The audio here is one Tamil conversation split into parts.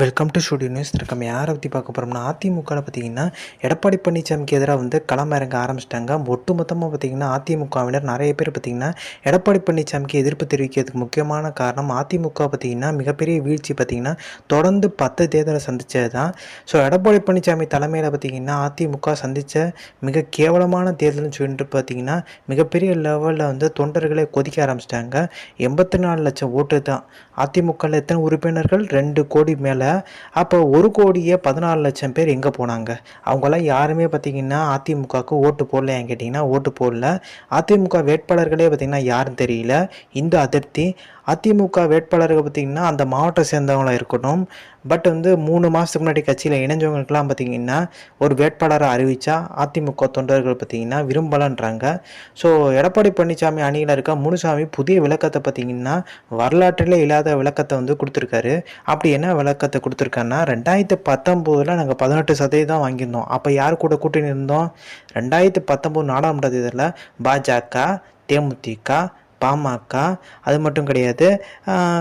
வெல்கம் டு ஸ்டுடியோ நியூஸ் நம்ம யாரை பற்றி பார்க்க போகிறோம்னா அதிமுகவில் பார்த்தீங்கன்னா எடப்பாடி பழனிசாமிக்கு எதிராக வந்து களம் இறங்க ஆரம்பிச்சிட்டாங்க. ஒட்டுமொத்தமாக பார்த்தீங்கன்னா அதிமுகவினர் நிறைய பேர் பார்த்தீங்கன்னா எடப்பாடி பழனிசாமிக்கு எதிர்ப்பு தெரிவிக்கிறதுக்கு முக்கியமான காரணம் அதிமுக பார்த்தீங்கன்னா மிகப்பெரிய வீழ்ச்சி பார்த்தீங்கன்னா தொடர்ந்து பத்து தேர்தலை சந்தித்தது தான் ஸோ எடப்பாடி பழனிசாமி தலைமையில் பார்த்தீங்கன்னா அதிமுக சந்தித்த மிக கேவலமான தேர்தல்னு சொல்லிட்டு பார்த்தீங்கன்னா மிகப்பெரிய லெவலில் வந்து தொண்டர்களை கொதிக்க ஆரம்பிச்சிட்டாங்க. எண்பத்தி நாலு லட்சம் ஓட்டு தான். அதிமுகவில் எத்தனை உறுப்பினர்கள்? ரெண்டு கோடி மேலே அப்போ ஒரு கோடியே பதினாலு லட்சம் பேர் எங்கே போனாங்க? அவங்களாம் யாருமே பார்த்தீங்கன்னா அதிமுகவுக்கு ஓட்டு போடலையான்னு கேட்டிங்கன்னா ஓட்டு போடல. அதிமுக வேட்பாளர்களே பார்த்தீங்கன்னா யாருன்னு தெரியல. இந்த அதிருப்தி அதிமுக வேட்பாளர்கள் பார்த்திங்கன்னா அந்த மாவட்டம் சேர்ந்தவங்களாக இருக்கட்டும் பட் வந்து மூணு மாதத்துக்கு முன்னாடி கட்சியில் இணைஞ்சவங்களுக்குலாம் பார்த்திங்கன்னா ஒரு வேட்பாளரை அறிவித்தா அதிமுக தொண்டர்கள் பார்த்திங்கன்னா விரும்பலன்றாங்க. ஸோ எடப்பாடி பழனிசாமி அணியில் இருக்க முனுசாமி புதிய விளக்கத்தை பார்த்திங்கன்னா வரலாற்றிலே இல்லாத விளக்கத்தை வந்து கொடுத்துருக்காரு. அப்படி என்ன விளக்கத்தை கொடுத்துருக்காருன்னா ரெண்டாயிரத்து பத்தொம்போதில் நாங்கள் பதினெட்டு சதவீதம் வாங்கியிருந்தோம். அப்போ யார் கூட கூட்டணி இருந்தோம்? ரெண்டாயிரத்து பத்தொம்போது நாடாளுமன்ற தேர்தலில் பாஜக தேமுதிக பாமக அது மட்டும் கிடையாது.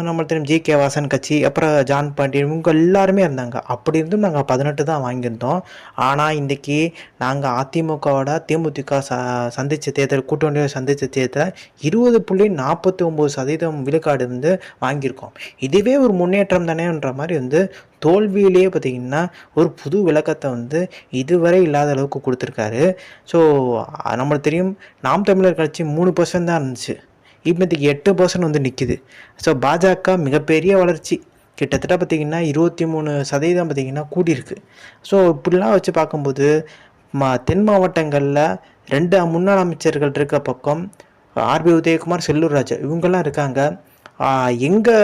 நம்மளுக்கு தெரியும் ஜி. கே. வாசன் கட்சி அப்புறம் ஜான் பாண்டியன் இவங்க எல்லாருமே இருந்தாங்க. அப்படி இருந்தும் நாங்கள் பதினெட்டு தான் வாங்கியிருந்தோம். ஆனால் இன்றைக்கி நாங்கள் அதிமுகவோட தேமுதிக ச சந்தித்த தேர்தல் கூட்டணியை சந்தித்த தேர்தல் இருபது புள்ளி நாற்பத்தி ஒம்பது சதவீதம் விழுக்காடு வந்து வாங்கியிருக்கோம். இதுவே ஒரு முன்னேற்றம் தானேன்ற மாதிரி வந்து தோல்வியிலேயே பார்த்திங்கன்னா ஒரு புது விளக்கத்தை வந்து இதுவரை இல்லாத அளவுக்கு கொடுத்துருக்காரு. ஸோ நம்மளுக்கு தெரியும் நாம் தமிழர் கட்சி மூணு பர்சன்ட் தான் இருந்துச்சு. இப்போதைக்கு எட்டு பர்சன்ட் வந்து நிற்கிது ஸோ பாஜக மிகப்பெரிய வளர்ச்சி. கிட்டத்தட்ட பார்த்திங்கன்னா இருபத்தி மூணு சதவீதம் பார்த்திங்கன்னா கூடியிருக்கு. ஸோ இப்படிலாம் வச்சு பார்க்கும்போது மா தென் மாவட்டங்களில் ரெண்டு முன்னாள் அமைச்சர்கள் இருக்க பக்கம் ஆர்பி உதயகுமார் செல்லூர் ராஜா இவங்கெல்லாம் இருக்காங்க. எங்கே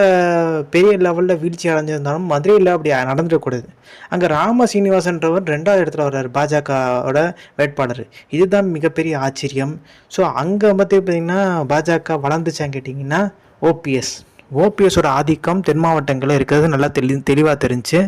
பெரிய லெவலில் வீழ்ச்சி அடைஞ்சிருந்தாலும் மதுரையில் அப்படி நடந்துடக்கூடாது. அங்கே ராம சீனிவாசன்றவர் ரெண்டாவது இடத்துல வர்றார் பாஜகவோட வேட்பாளர். இதுதான் மிகப்பெரிய ஆச்சரியம். ஸோ அங்கே பற்றி பார்த்திங்கன்னா பாஜக வளர்ந்துச்சான்னு கேட்டிங்கன்னா ஓபிஎஸ் ஓபிஎஸோட ஆதிக்கம் தென் மாவட்டங்களில் இருக்கிறது நல்லா தெளி தெளிவாக தெரிஞ்சு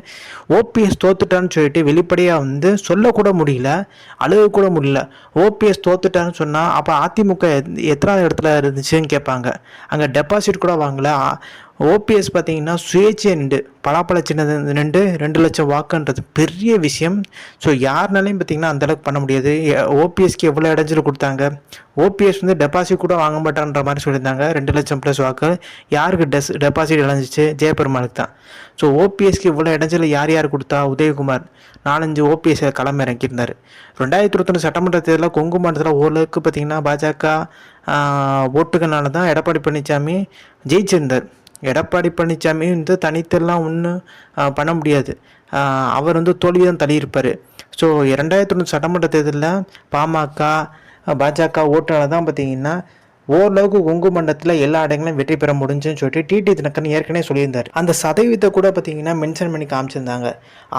ஓபிஎஸ் தோத்துட்டான்னு சொல்லிட்டு வெளிப்படையாக வந்து சொல்லக்கூட முடியல அழுகக்கூட முடியல. ஓபிஎஸ் தோத்துட்டான்னு சொன்னால் அப்போ அதிமுக எத்தனாவது இடத்துல இருந்துச்சுன்னு கேட்பாங்க அங்கே டெபாசிட் கூட வாங்கல. ஓபிஎஸ் பார்த்தீங்கன்னா சுயேட்சை நின்று பலாப்பழ சின்னது நின்று ரெண்டு லட்சம் வாக்குன்றது பெரிய விஷயம். ஸோ யாருனாலையும் பார்த்தீங்கன்னா அந்தளவுக்கு பண்ண முடியாது. ஓபிஎஸ்க்கு எவ்வளோ இடைஞ்சல் கொடுத்தாங்க? ஓபிஎஸ் வந்து டெபாசிட் கூட வாங்க மாட்டான்ற மாதிரி சொல்லியிருந்தாங்க. ரெண்டு லட்சம் ப்ளஸ் வாக்கு. யாருக்கு டெஸ் டெபாசிட் இழந்துச்சு? ஜெயபெருமாளுக்கு தான். ஸோ ஓபிஎஸ்க்கு இவ்வளோ இடைஞ்சல் யார் யார் கொடுத்தா? உதயகுமார். நாலஞ்சு ஓபிஎஸ் களம் இறங்கியிருந்தார். ரெண்டாயிரத்தி இருபத்தொன்று சட்டமன்ற தேர்தலில் கொங்கு மாநிலத்தில் ஓரளவுக்கு பார்த்திங்கன்னா பாஜக ஓட்டுகனால தான் எடப்பாடி பழனிசாமி ஜெயிச்சிருந்தார். எடப்பாடி பழனிசாமி வந்து தனித்தெல்லாம் ஒன்றும் பண்ண முடியாது. அவர் வந்து தோல்வி தான் தள்ளியிருப்பார். ஸோ இரண்டாயிரத்தி ஒன்று சட்டமன்ற தேர்தலில் பாமக பாஜக ஓட்டுநர் தான் பார்த்தீங்கன்னா ஓரளவுக்கு கொங்கு மண்டலத்தில் எல்லா இடங்களும் வெற்றி பெற முடிஞ்சுன்னு சொல்லிட்டு டிடி தினக்கன் ஏற்கனவே சொல்லியிருந்தார். அந்த சதவீதத்தை கூட பார்த்தீங்கன்னா மென்ஷன் பண்ணி காமிச்சிருந்தாங்க.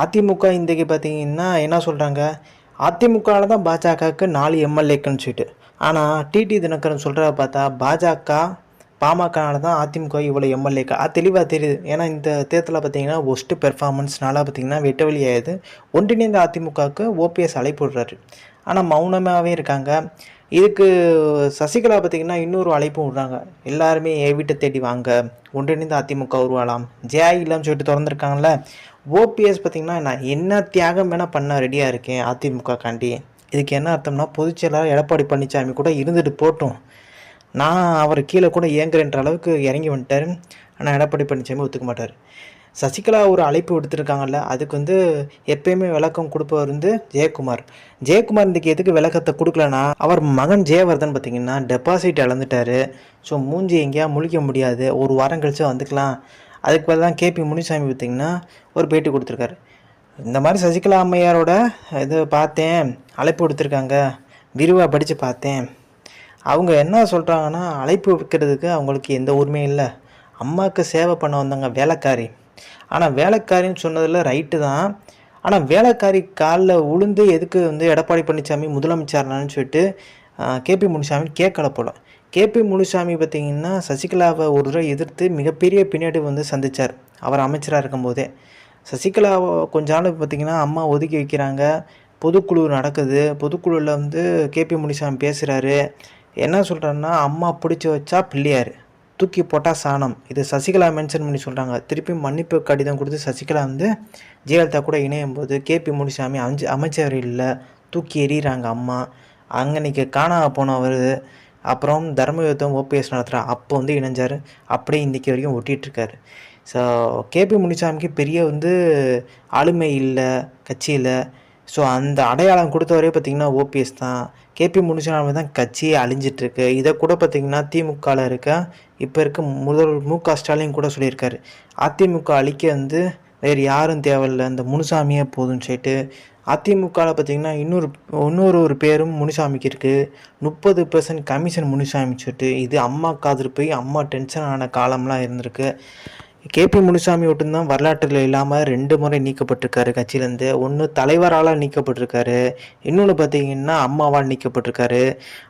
அதிமுக இன்றைக்கு பார்த்தீங்கன்னா என்ன சொல்கிறாங்க அதிமுகவில் தான் பாஜகவுக்கு நாலு எம்எல்ஏக்குன்னு சொல்லிட்டு. ஆனால் டிடி தினகரன் சொல்கிறத பார்த்தா பாஜக பாமகனால தான் அதிமுக இவ்வளோ எம்எல்ஏக்கு அது தெளிவாக தெரியுது. ஏன்னா இந்த தேர்தலில் பார்த்தீங்கன்னா ஒஸ்ட்டு பெர்ஃபார்மன்ஸ்னால பார்த்தீங்கன்னா வெட்ட வெளியாகுது ஒன்றிணைந்த அதிமுகவுக்கு ஓபிஎஸ் அழைப்பு விடுறாரு ஆனால் மௌனமாகவே இருக்காங்க. இதுக்கு சசிகலா பார்த்திங்கன்னா இன்னொரு அழைப்பும் விடுறாங்க. எல்லாருமே என் வீட்டை தேடி வாங்க. ஒன்றிணைந்து அதிமுக உருவாலாம். ஜேஐ இல்லைன்னு சொல்லிட்டு திறந்துருக்காங்கல்ல. ஓபிஎஸ் பார்த்திங்கன்னா நான் என்ன தியாகம் வேணால் பண்ண ரெடியாக இருக்கேன் அதிமுக காண்டி இதுக்கு என்ன அர்த்தம்னா பொதுச்செயலாளர் எடப்பாடி பழனிசாமி கூட இருந்துட்டு போட்டோம். நான் அவர் கீழே கூட இயங்குறன்ற அளவுக்கு இறங்கி வந்துட்டார். ஆனால் எடப்பாடி பழனிசாமி ஒத்துக்க மாட்டார். சசிகலா ஒரு அழைப்பு விடுத்திருக்காங்கல்ல அதுக்கு வந்து எப்பயுமே விளக்கம் கொடுப்பவர் வந்து ஜெயக்குமார். ஜெயக்குமார் இன்றைக்கி எதுக்கு விளக்கத்தை கொடுக்கலனா அவர் மகன் ஜெயவர்தன் பார்த்திங்கன்னா டெபாசிட் இழந்துட்டார். ஸோ மூஞ்சி எங்கேயா முழிக்க முடியாது. ஒரு வாரம் கழிச்சு வந்துக்கலாம். அதுக்கு பதில் தான் கேபி முனிசாமி பார்த்திங்கன்னா ஒரு பேட்டி கொடுத்துருக்காரு. இந்த மாதிரி சசிகலா அம்மையாரோட இது பார்த்தேன். அழைப்பு கொடுத்துருக்காங்க விரிவாக படித்து பார்த்தேன். அவங்க என்ன சொல்கிறாங்கன்னா அழைப்பு வைக்கிறதுக்கு அவங்களுக்கு எந்த உரிமையும் இல்லை. அம்மாவுக்கு சேவை பண்ண வந்தாங்க வேலைக்காரி. ஆனால் வேலைக்காரின்னு சொன்னதில் ரைட்டு தான். ஆனால் வேலைக்காரி காலில் உளுந்து எதுக்கு வந்து எடப்பாடி பழனிசாமி முதலமைச்சர்னான்னு சொல்லிட்டு கேபி முனுசாமி கேட்கல போல. கேபி முனுசாமி பார்த்திங்கன்னா சசிகலாவை ஒரு தடவை எதிர்த்து மிகப்பெரிய பின்னாடி வந்து சந்தித்தார் அவர் அமைச்சராக இருக்கும்போதே. சசிகலாவை கொஞ்ச நாள் பார்த்திங்கன்னா அம்மா ஒதுக்கி வைக்கிறாங்க. பொதுக்குழு நடக்குது. பொதுக்குழுவில் வந்து கேபி முனிசாமி பேசுகிறாரு என்ன சொல்கிறேன்னா அம்மா பிடிச்சி வச்சா பிள்ளையார். தூக்கி போட்டால் சாணம். இது சசிகலா மென்ஷன் பண்ணி சொல்கிறாங்க திருப்பி மன்னிப்பு கடிதம் கொடுத்து சசிகலா வந்து ஜெயலலிதா கூட இணையும் போது கேபி முனிசாமி அஞ்சு அமைச்சர் இல்லை. தூக்கி எறிகிறாங்க அம்மா. அங்கே இன்றைக்கி காணாம போனவர். அப்புறம் தர்மயுத்தம் ஓபிஎஸ் நடத்துகிறா அப்போ வந்து இணைஞ்சார். அப்படியே இன்றைக்கி வரைக்கும் ஒட்டிகிட்ருக்காரு ஸோ கேபி முனிசாமிக்கு பெரிய வந்து ஆளுமை இல்லை கட்சியில் ஸோ அந்த அடையாளம் கொடுத்தவரே பார்த்திங்கன்னா ஓபிஎஸ் தான். கேபி முனிசாமி தான் கட்சியே அழிஞ்சிட்ருக்கு இதை கூட பார்த்திங்கன்னா திமுகவில் இருக்க இப்போ இருக்க முதல் மு க ஸ்டாலின் கூட சொல்லியிருக்காரு. அதிமுக அழிக்க வந்து வேறு யாரும் தேவையில்லை. அந்த முனுசாமியே போதும்னு சொல்லிட்டு அதிமுகவில் பார்த்திங்கன்னா இன்னொரு இன்னொரு ஒரு பேரும் முனுசாமிக்கு இருக்குது முப்பது பர்சன்ட் கமிஷன் முனுசாமி சொல்லிட்டு இது அம்மா காதில் போய் அம்மா டென்ஷன் ஆன காலம்லாம் இருந்திருக்கு. கேபி முனுசாமி மட்டும்தான் வரலாற்றில் இல்லாமல் ரெண்டு முறை நீக்கப்பட்டிருக்காரு கட்சியிலேருந்து. ஒன்று தலைவரால் நீக்கப்பட்டிருக்காரு. இன்னொன்று பார்த்தீங்கன்னா அம்மாவால் நீக்கப்பட்டிருக்காரு.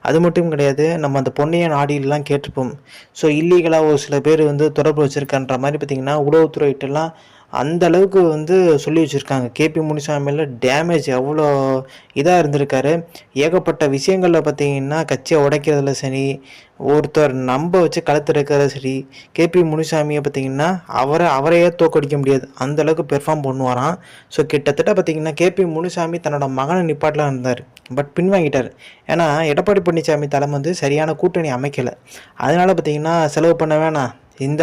அது மட்டும் கிடையாது நம்ம அந்த பொன்னையன் ஆடியிலலாம் கேட்டிருப்போம். ஸோ இல்லீகலாக ஒரு சில பேர் வந்து தொடர்பு வச்சுருக்கன்ற மாதிரி பார்த்திங்கன்னா உளவுத்துறையிட்டெல்லாம் அந்த அளவுக்கு வந்து சொல்லி வச்சுருக்காங்க. கேபி முனிசாமியில் டேமேஜ் எவ்வளோ இதாக இருந்திருக்காரு. ஏகப்பட்ட விஷயங்களில் பார்த்தீங்கன்னா கட்சியை உடைக்கிறதுல சரி ஒருத்தர் நம்ப வச்சு கழுத்துறதுல சரி கேபி முனிசாமியை பார்த்தீங்கன்னா அவரை அவரையே தோக்கடிக்க முடியாது. அந்த அளவுக்கு பெர்ஃபார்ம் பண்ணுவாராம். ஸோ கிட்டத்தட்ட பார்த்தீங்கன்னா கேபி முனிசாமி தன்னோட மகனை நிப்பாட்டலாம் இருந்தார். பட் பின்வாங்கிட்டார் ஏன்னா எடப்பாடி பழனிசாமி தலைமை வந்து சரியான கூட்டணி அமைக்கலை. அதனால் பார்த்தீங்கன்னா செலவு பண்ண வேணாம். இந்த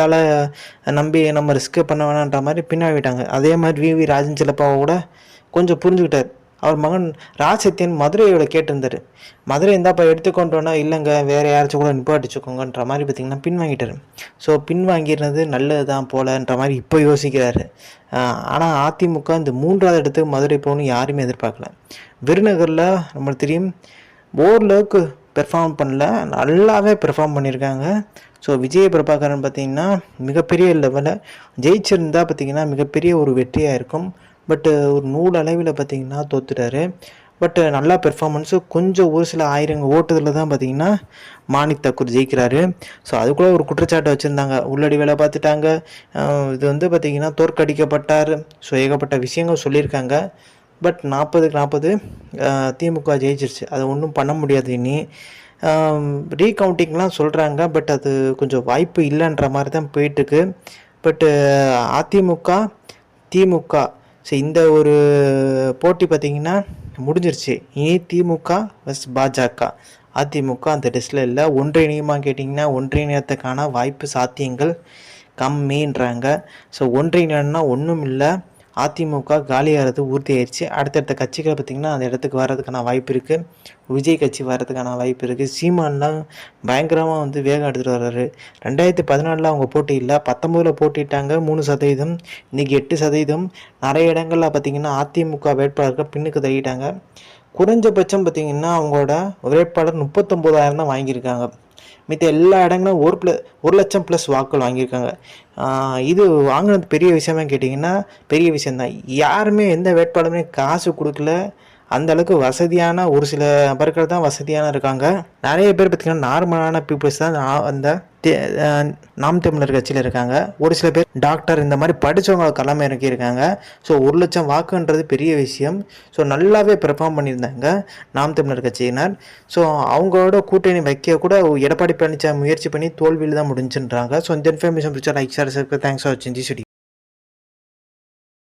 நம்பி நம்ம ரிஸ்க்கு பண்ண வேணான்ற மாதிரி பின்னாடிட்டாங்க. அதே மாதிரி வி வி ராஜன் சிலப்பாவை கூட கொஞ்சம் புரிஞ்சுக்கிட்டார். அவர் மகன் ராஜசத்தியன் மதுரையோட கேட்டிருந்தார். மதுரை இருந்தாப்பா எடுத்துக்கொண்டோன்னா இல்லைங்க வேறு யாராச்சும் கூட நிப்பாட்டிச்சுக்கோங்கன்ற மாதிரி பார்த்திங்கன்னா பின்வாங்கிட்டார். ஸோ பின்வாங்கிடுறது நல்லது தான் போலன்ற மாதிரி இப்போ யோசிக்கிறாரு. ஆனால் அதிமுக இந்த மூன்றாவது இடத்துக்கு மதுரை போகணும்னு யாருமே எதிர்பார்க்கல. விருநகரில் நம்மளுக்கு தெரியும் ஓரளவுக்கு பெர்ஃபார்ம் பண்ணல. நல்லாவே பெர்ஃபார்ம் பண்ணியிருக்காங்க ஸோ விஜய பிரபாகரன் பார்த்திங்கன்னா மிகப்பெரிய லெவலில் ஜெயிச்சிருந்தா பார்த்திங்கன்னா மிகப்பெரிய ஒரு வெற்றியாக இருக்கும். பட்டு ஒரு நூல் அளவில் பார்த்திங்கன்னா தோத்துட்டாரு. பட்டு நல்லா பெர்ஃபார்மன்ஸு கொஞ்சம் ஒரு சில ஆயிரங்க ஓட்டுதில் தான் பார்த்திங்கன்னா மாணிக் தக்கூர் ஜெயிக்கிறாரு. ஸோ அதுக்குள்ளே ஒரு குற்றச்சாட்டு வச்சுருந்தாங்க. உள்ளடி வேலை பார்த்துட்டாங்க. இது வந்து பார்த்திங்கன்னா தோற்கடிக்கப்பட்டார். ஸோ ஏகப்பட்ட விஷயங்கள் சொல்லியிருக்காங்க. பட் நாற்பதுக்கு நாற்பது திமுக ஜெயிச்சிருச்சு. அதை ஒன்றும் பண்ண முடியாது இனி. ரீகவுண்டிங்லாம் சொல்கிறாங்க பட் அது கொஞ்சம் வாய்ப்பு இல்லைன்ற மாதிரி தான் போயிட்டுருக்கு பட்டு அதிமுக திமுக ஸோ இந்த ஒரு போட்டி பார்த்திங்கன்னா முடிஞ்சிருச்சு. இனி திமுக வஸ் பாஜக. அதிமுக அந்த டெஸ்ட்டில் இல்லை. ஒன்றிணையுமா கேட்டிங்கன்னா ஒன்றிணையத்துக்கான வாய்ப்பு சாத்தியங்கள் கம்மின்றாங்க. ஸோ ஒன்றிணைனா ஒன்றும் இல்லை. அதிமுக காலியாகிறது உறுதியாயிருச்சு. அடுத்தடுத்த கட்சிகளை பார்த்திங்கன்னா அந்த இடத்துக்கு வர்றதுக்கான வாய்ப்பு இருக்குது விஜய் கட்சி வர்றதுக்கான வாய்ப்பு இருக்குது சீமான்லாம் பயங்கரமாக வந்து வேகம் எடுத்துகிட்டு வர்றாரு. ரெண்டாயிரத்தி பதினாலில் அவங்க போட்டியில் பத்தொம்போதில் போட்டிட்டாங்க. மூணு சதவீதம். இன்றைக்கி எட்டு சதவீதம். நிறைய இடங்களில் பார்த்திங்கன்னா அதிமுக வேட்பாளர்கள் பின்னுக்கு தள்ளிட்டாங்க. குறைஞ்சபட்சம் பார்த்திங்கன்னா அவங்களோட வேட்பாளர் முப்பத்தொம்போதாயிரம் தான் வாங்கியிருக்காங்க. மித்த எல்லா இடங்களும் ஒரு ப்ள ஒரு லட்சம் ப்ளஸ் வாக்குகள் வாங்கியிருக்காங்க. இது வாங்கினது பெரிய விஷயமா கேட்டிங்கன்னா பெரிய விஷயந்தான் யாருமே எந்த வேட்பாளருமே காசு கொடுக்கல. அந்தளவுக்கு வசதியான ஒரு சில நபர்கள் தான் வசதியான இருக்காங்க. நிறைய பேர் பார்த்திங்கன்னா நார்மலான பீப்புள்ஸ் தான் அந்த நாம் தமிழர் கட்சியில் இருக்காங்க. ஒரு சில பேர் டாக்டர் இந்த மாதிரி படித்தவங்க கிளம்ப இறக்கியிருக்காங்க ஸோ ஒரு லட்சம் வாக்குன்றது பெரிய விஷயம். ஸோ நல்லாவே பெர்ஃபார்ம் பண்ணியிருந்தாங்க நாம் தமிழர் கட்சியினர். ஸோ அவங்களோட கூட்டணி வைக்க கூட எடப்பாடி பழனிசாமி முயற்சி பண்ணி தோல்வியில் தான் முடிஞ்சுன்றாங்க. ஸோ இந்த இன்ஃபர்மேஷன் பிடிச்சா லைக் சார் தேங்க்ஸ் ஃபார் வாட்சிங் தி